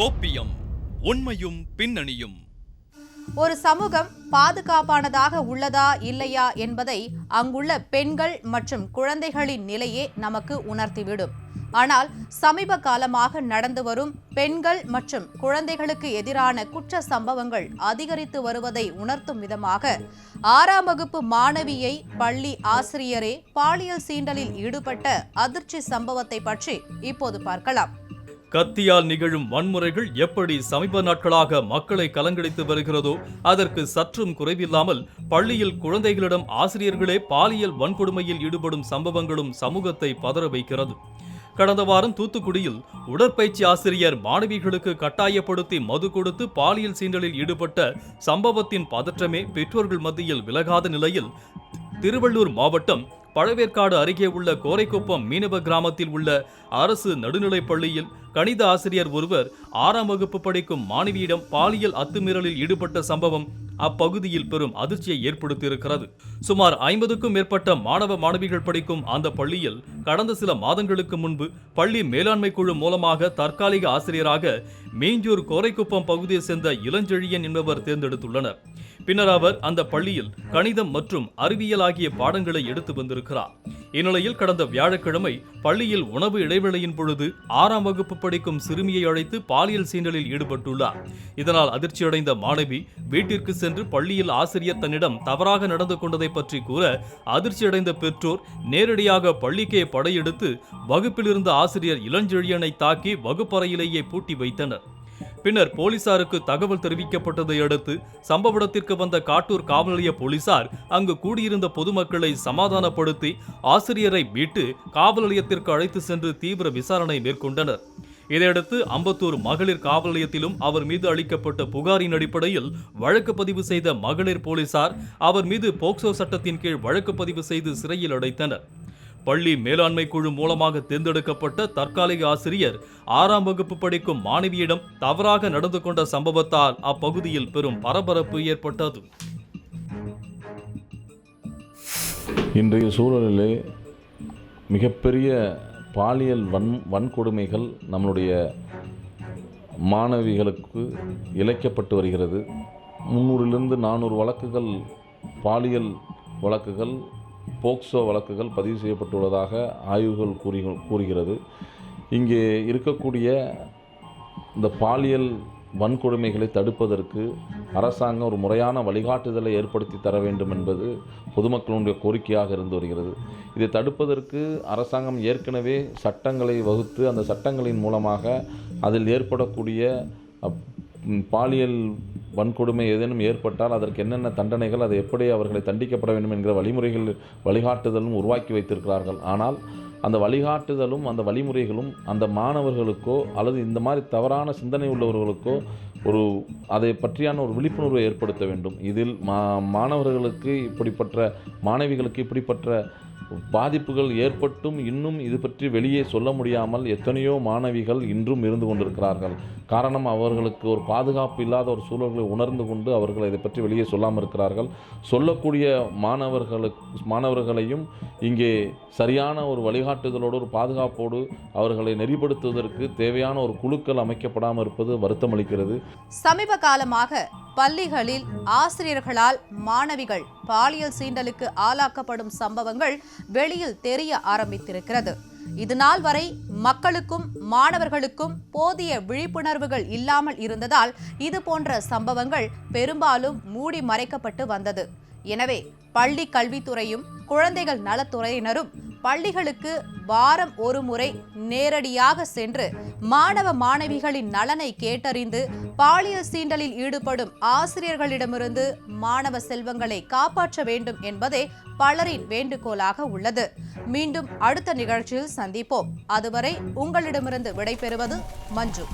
கோப்பியம் உண்மையும் பின்னணியும். ஒரு சமூகம் பாதுகாப்பானதாக உள்ளதா இல்லையா என்பதை அங்குள்ள பெண்கள் மற்றும் குழந்தைகளின் நிலையே நமக்கு உணர்த்திவிடும். ஆனால் சமீப காலமாக நடந்து வரும் பெண்கள் மற்றும் குழந்தைகளுக்கு எதிரான குற்ற சம்பவங்கள் அதிகரித்து வருவதை உணர்த்தும் விதமாக ஆறாம் வகுப்பு மாணவியை பள்ளி ஆசிரியரே பாலியல் சீண்டலில் ஈடுபட்ட அதிர்ச்சி சம்பவத்தை பற்றி இப்போது பார்க்கலாம். கத்தியால் நிகழும் வன்முறைகள் எப்படி சமீப நாட்களாக மக்களை கலங்கடித்து வருகிறதோ அதற்கு சற்றும் குறைவில்லாமல் பள்ளியில் குழந்தைகளிடம் ஆசிரியர்களே பாலியல் வன்கொடுமையில் ஈடுபடும் சம்பவங்களும் சமூகத்தை பதற வைக்கிறது. கடந்த வாரம் தூத்துக்குடியில் உடற்பயிற்சி ஆசிரியர் மாணவிகளுக்கு கட்டாயப்படுத்தி மது கொடுத்து பாலியல் சீண்டலில் ஈடுபட்ட சம்பவத்தின் பதற்றமே பெற்றோர்கள் மத்தியில் விலகாத நிலையில் திருவள்ளூர் மாவட்டம் பழவேற்காடு அருகே உள்ள கோரைக்குப்பம் மீனவ கிராமத்தில் உள்ள அரசு நடுநிலைப் பள்ளியில் கணித ஆசிரியர் ஒருவர் ஆறாம் வகுப்பு படிக்கும் மாணவியிடம் பாலியல் அத்துமீறலில் ஈடுபட்ட சம்பவம் அப்பகுதியில் பெரும் அதிர்ச்சியை ஏற்படுத்தியிருக்கிறது. சுமார் ஐம்பதுக்கும் மேற்பட்ட மாணவ மாணவிகள் படிக்கும் அந்த பள்ளியில் கடந்த சில மாதங்களுக்கு முன்பு பள்ளி மேலாண்மை குழு மூலமாக தற்காலிக ஆசிரியராக மீஞ்சூர் கோரைக்குப்பம் பகுதியை சேர்ந்த இளஞ்செழியன் என்பவர் தேர்ந்தெடுத்துள்ளனர். பின்னர் அவர் அந்த பள்ளியில் கணிதம் மற்றும் அறிவியல் ஆகிய பாடங்களை எடுத்து வந்திருக்கிறார். இந்நிலையில் கடந்த வியாழக்கிழமை பள்ளியில் உணவு இடைவேளையின் பொழுது ஆறாம் வகுப்பு படிக்கும் சிறுமியை அழைத்து பாலியல் சீண்டலில் ஈடுபட்டுள்ளார். இதனால் அதிர்ச்சியடைந்த மாணவி வீட்டிற்கு சென்று பள்ளியில் ஆசிரியர் தன்னிடம் தவறாக நடந்து கொண்டதை பற்றி கூற அதிர்ச்சியடைந்த பெற்றோர் நேரடியாக பள்ளிக்கே படையெடுத்து வகுப்பிலிருந்த ஆசிரியர் இளஞ்செழியனை தாக்கி வகுப்பறையிலேயே பூட்டி வைத்தனர். பின்னர் போலீசாருக்கு தகவல் தெரிவிக்கப்பட்டதை அடுத்து சம்பவ இடத்திற்கு வந்த காட்டூர் காவல் நிலைய போலீசார் அங்கு கூடியிருந்த பொதுமக்களை சமாதானப்படுத்தி ஆசிரியரை மீட்டு காவல் நிலையத்திற்கு அழைத்து சென்று தீவிர விசாரணை மேற்கொண்டனர். இதையடுத்து அம்பத்தூர் மகளிர் காவல் நிலையத்திலும் அவர் மீது அளிக்கப்பட்ட புகாரின் அடிப்படையில் வழக்கு பதிவு செய்த மகளிர் போலீசார் அவர் மீது போக்சோ சட்டத்தின் கீழ் வழக்கு பதிவு செய்து சிறையில் அடைத்தனர். பள்ளி மேலாண்மை குழு மூலமாக தேர்ந்தெடுக்கப்பட்ட தற்காலிக ஆசிரியர் ஆறாம் வகுப்பு படிக்கும் மாணவியிடம் தவறாக நடந்து கொண்ட சம்பவத்தால் அப்பகுதியில் பெரும் பரபரப்பு ஏற்பட்டது. இன்றைய சூழலிலே மிகப்பெரிய பாலியல் வன் வன்கொடுமைகள் நம்மளுடைய மாணவிகளுக்கு இழைக்கப்பட்டு வருகிறது. முந்நூறிலிருந்து நானூறு வழக்குகள் பாலியல் வழக்குகள் போக்சோ வழக்குகள் பதிவு செய்யப்பட்டுள்ளதாக ஆய்வுகள் கூறி கூறுகிறது. இங்கே இருக்கக்கூடிய இந்த பாலியல் வன்கொடுமைகளை தடுப்பதற்கு அரசாங்கம் ஒரு முறையான வழிகாட்டுதலை ஏற்படுத்தி தர வேண்டும் என்பது பொதுமக்களுடைய கோரிக்கையாக இருந்து வருகிறது. இதை தடுப்பதற்கு அரசாங்கம் ஏற்கனவே சட்டங்களை வகுத்து அந்த சட்டங்களின் மூலமாக அதில் ஏற்படக்கூடிய அப்- பாலியல் வன்கொடுமை ஏதேனும் ஏற்பட்டால் அதற்கு என்னென்ன தண்டனைகள் அதை எப்படி அவர்களை தண்டிக்கப்பட வேண்டும் என்கிற வழிமுறைகள் வழிகாட்டுதலும் உருவாக்கி வைத்திருக்கிறார்கள். ஆனால் அந்த வழிகாட்டுதலும் அந்த வழிமுறைகளும் அந்த மாணவர்களுக்கோ அல்லது இந்த மாதிரி தவறான சிந்தனை உள்ளவர்களுக்கோ ஒரு அதை பற்றியான ஒரு விழிப்புணர்வை ஏற்படுத்த வேண்டும். இதில் மா மாணவர்களுக்கு இப்படிப்பட்ட மாணவிகளுக்கு இப்படிப்பட்ட பாதிப்புகள் ஏற்பட்டும் இன்னும் இது பற்றி வெளியே சொல்ல முடியாமல் எத்தனையோ மாணவிகள் இன்றும் இருந்து கொண்டிருக்கிறார்கள். காரணம் அவர்களுக்கு ஒரு பாதுகாப்பு இல்லாத ஒரு சூழல்களை உணர்ந்து கொண்டு அவர்கள் இதை பற்றி வெளியே சொல்லாமல் இருக்கிறார்கள். சொல்லக்கூடிய மாணவர்களுக்கு மாணவர்களையும் இங்கே சரியான ஒரு வழிகாட்டுதலோடு ஒரு பாதுகாப்போடு அவர்களை நெறிப்படுத்துவதற்கு தேவையான ஒரு குழுக்கள் அமைக்கப்படாமல் இருப்பது வருத்தமளிக்கிறது. சமீப காலமாக பள்ளிகளில் ஆசிரியர்களால் மாணவிகள் பாலியல் சீண்டலுக்கு ஆளாக்கப்படும் சம்பவங்கள் வெளியில் தெரிய ஆரம்பித்திருக்கிறது. இதுநாள் வரை மக்களுக்கும் மாணவர்களுக்கும் போதிய விழிப்புணர்வுகள் இல்லாமல் இருந்ததால் இது போன்ற சம்பவங்கள் பெரும்பாலும் மூடி மறைக்கப்பட்டு வந்தது. எனவே பள்ளி கல்வித்துறையும் குழந்தைகள் நலத்துறையினரும் பள்ளிகளுக்கு வாரம் ஒரு முறை நேரடியாக சென்று மாணவ மாணவிகளின் நலனை கேட்டறிந்து பாலியல் சீண்டலில் ஈடுபடும் ஆசிரியர்களிடமிருந்து மாணவ செல்வங்களை காப்பாற்ற வேண்டும் என்பதே பலரின் வேண்டுகோளாக உள்ளது. மீண்டும் அடுத்த நிகழ்ச்சியில் சந்திப்போம். அதுவரை உங்களிடமிருந்து விடைபெறுவது மஞ்சு.